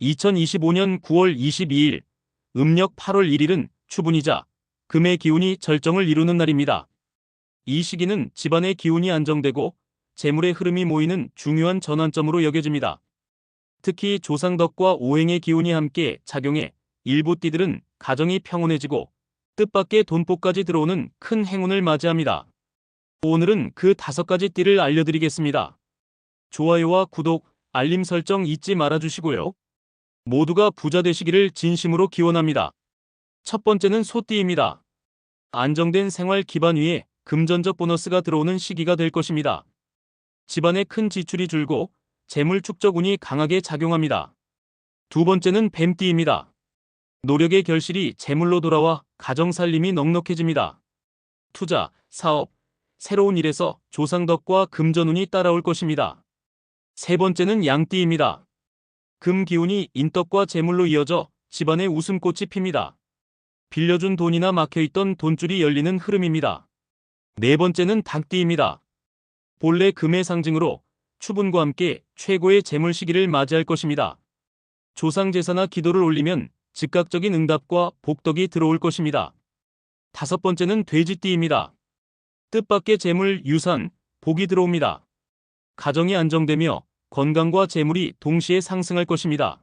2025년 9월 22일, 음력 8월 1일은 추분이자 금의 기운이 절정을 이루는 날입니다. 이 시기는 집안의 기운이 안정되고 재물의 흐름이 모이는 중요한 전환점으로 여겨집니다. 특히 조상덕과 오행의 기운이 함께 작용해 일부 띠들은 가정이 평온해지고 뜻밖의 돈복까지 들어오는 큰 행운을 맞이합니다. 오늘은 그 다섯 가지 띠를 알려드리겠습니다. 좋아요와 구독, 알림 설정 잊지 말아주시고요. 모두가 부자 되시기를 진심으로 기원합니다. 첫 번째는 소띠입니다. 안정된 생활 기반 위에 금전적 보너스가 들어오는 시기가 될 것입니다. 집안의 큰 지출이 줄고 재물 축적운이 강하게 작용합니다. 두 번째는 뱀띠입니다. 노력의 결실이 재물로 돌아와 가정 살림이 넉넉해집니다. 투자, 사업, 새로운 일에서 조상덕과 금전운이 따라올 것입니다. 세 번째는 양띠입니다. 금 기운이 인덕과 재물로 이어져 집안의 웃음꽃이 핍니다. 빌려준 돈이나 막혀있던 돈줄이 열리는 흐름입니다. 네 번째는 닭띠입니다. 본래 금의 상징으로 추분과 함께 최고의 재물 시기를 맞이할 것입니다. 조상 제사나 기도를 올리면 즉각적인 응답과 복덕이 들어올 것입니다. 다섯 번째는 돼지띠입니다. 뜻밖의 재물, 유산, 복이 들어옵니다. 가정이 안정되며 건강과 재물이 동시에 상승할 것입니다.